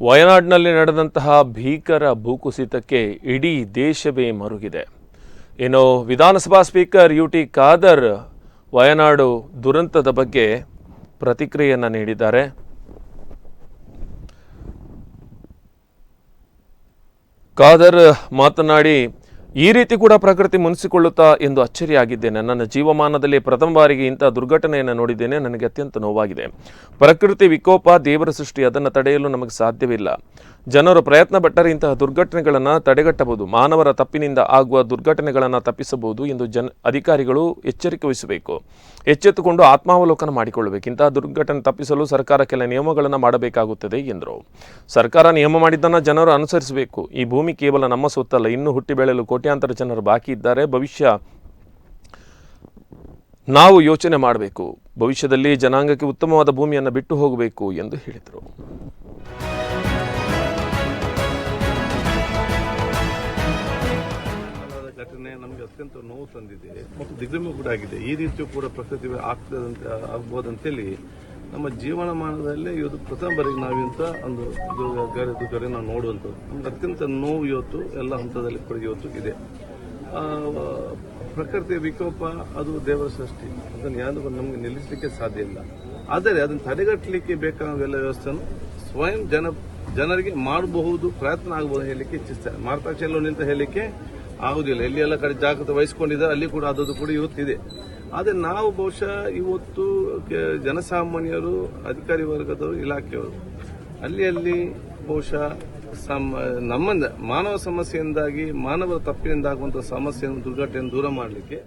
ವಯನಾಡ್ನಲ್ಲಿ ನಡೆದಂತಹ ಭೀಕರ ಭೂಕುಸಿತಕ್ಕೆ ಇಡೀ ದೇಶವೇ ಮರುಗಿದೆ. ಇನ್ನು ವಿಧಾನಸಭಾ speaker U T Khader Wayanad ದುರಂತದ ಬಗ್ಗೆ ಪ್ರತಿಕ್ರಿಯೆಯನ್ನು ನೀಡಿದ್ದಾರೆ. ಖಾದರ್ ಮಾತನಾಡಿ ಈ ರೀತಿ ಕೂಡ ಪ್ರಕೃತಿ ಮುನಿಸಿಕೊಳ್ಳುತ್ತಾ ಎಂದು ಅಚ್ಚರಿಯಾಗಿದ್ದೇನೆ. ನನ್ನ ಜೀವಮಾನದಲ್ಲಿ ಪ್ರಥಮ ಬಾರಿಗೆ ಇಂತಹ ದುರ್ಘಟನೆಯನ್ನು ನೋಡಿದ್ದೇನೆ. ನನಗೆ ಅತ್ಯಂತ ನೋವಾಗಿದೆ. ಪ್ರಕೃತಿ ವಿಕೋಪ, ದೇವರ ಸೃಷ್ಟಿ, ಅದನ್ನು ತಡೆಯಲು ನಮಗೆ ಸಾಧ್ಯವಿಲ್ಲ. ಜನರು ಪ್ರಯತ್ನ ಪಟ್ಟರೆ ಇಂತಹ ದುರ್ಘಟನೆಗಳನ್ನು ತಡೆಗಟ್ಟಬಹುದು, ಮಾನವರ ತಪ್ಪಿನಿಂದ ಆಗುವ ದುರ್ಘಟನೆಗಳನ್ನು ತಪ್ಪಿಸಬಹುದು ಎಂದು ಜನ, ಅಧಿಕಾರಿಗಳು ಎಚ್ಚರಿಕೆ ವಹಿಸಬೇಕು. ಎಚ್ಚೆತ್ತುಕೊಂಡು ಆತ್ಮಾವಲೋಕನ ಮಾಡಿಕೊಳ್ಳಬೇಕು. ಇಂತಹ ದುರ್ಘಟನೆ ತಪ್ಪಿಸಲು ಸರ್ಕಾರ ಕೆಲ ನಿಯಮಗಳನ್ನು ಮಾಡಬೇಕಾಗುತ್ತದೆ ಎಂದರು. ಸರ್ಕಾರ ನಿಯಮ ಮಾಡಿದ್ದನ್ನು ಜನರು ಅನುಸರಿಸಬೇಕು. ಈ ಭೂಮಿ ಕೇವಲ ನಮ್ಮ ಸುತ್ತಲ್ಲ ಇನ್ನೂ ಹುಟ್ಟಿ ಬೆಳೆಯಲು ಕೋಟ್ಯಾಂತರ ಜನರು ಬಾಕಿ ಇದ್ದಾರೆ. ಭವಿಷ್ಯ ನಾವು ಯೋಚನೆ ಮಾಡಬೇಕು. ಭವಿಷ್ಯದಲ್ಲಿ ಜನಾಂಗಕ್ಕೆ ಉತ್ತಮವಾದ ಭೂಮಿಯನ್ನು ಬಿಟ್ಟು ಹೋಗಬೇಕು ಎಂದು ಹೇಳಿದರು. ಘಟನೆ ನಮಗೆ ಅತ್ಯಂತ ನೋವು ತಂದಿದೆ. ಮತ್ತು ದಿಗ್ಭ್ರಮೆ ಕೂಡ ಆಗಿದೆ. ಈ ರೀತಿಯೂ ಕೂಡ ಪ್ರಕೃತಿ ಆಗ್ತದಂತ, ಆಗ್ಬೋದಂತೇಳಿ ನಮ್ಮ ಜೀವನಮಾನದಲ್ಲೇ ಇವತ್ತು ಪ್ರಥಮ ಬಾರಿಗೆ ನಾವಿಂತ ಒಂದು ದುರ್ಗ ದುರ್ಗರೆ ನಾವು ನೋಡುವಂಥದ್ದು. ನಮ್ಗೆ ಅತ್ಯಂತ ನೋವು ಇವತ್ತು, ಎಲ್ಲ ಹಂತದಲ್ಲಿ ಕೂಡ ಇವತ್ತು ಇದೆ. ಪ್ರಕೃತಿಯ ಪ್ರಕೃತಿ ವಿಕೋಪ, ಅದು ದೇವರ ಸೃಷ್ಟಿ. ಅದನ್ನು ಯಾರು ನಮಗೆ ನಿಲ್ಲಿಸಲಿಕ್ಕೆ ಸಾಧ್ಯ ಇಲ್ಲ. ಆದರೆ ಅದನ್ನು ತಡೆಗಟ್ಟಲಿಕ್ಕೆ ಬೇಕಾದ ಎಲ್ಲ ವ್ಯವಸ್ಥೆಯನ್ನು ಸ್ವಯಂ ಜನ, ಜನರಿಗೆ ಮಾಡಬಹುದು, ಪ್ರಯತ್ನ ಆಗಬಹುದು ಹೇಳಲಿಕ್ಕೆ ಇಚ್ಛಿಸ್ತಾರೆ. ಮಾರ್ತಾಕ್ಷ ನಿಂತ ಹೇಳಲಿಕ್ಕೆ ಆಗುದಿಲ್ಲ. ಎಲ್ಲಿ ಎಲ್ಲ ಕಡೆ ಜಾಗ್ರತೆ ವಹಿಸಿಕೊಂಡಿದ್ದಾರೆ, ಅಲ್ಲಿ ಕೂಡ ಅದು ಕೂಡ ಇವತ್ತಿದೆ. ಆದರೆ ನಾವು ಬಹುಶಃ ಇವತ್ತು ಜನಸಾಮಾನ್ಯರು, ಅಧಿಕಾರಿ ವರ್ಗದವರು, ಇಲಾಖೆಯವರು, ಅಲ್ಲಿ ಅಲ್ಲಿ ಬಹುಶಃ ಸಮ ನಮ್ಮ ಮಾನವ ಸಮಸ್ಯೆಯಿಂದಾಗಿ, ಮಾನವರ ತಪ್ಪಿನಿಂದ ಆಗುವಂತಹ ಸಮಸ್ಯೆಯನ್ನು, ದುರ್ಘಟನೆಯನ್ನು ದೂರ ಮಾಡಲಿಕ್ಕೆ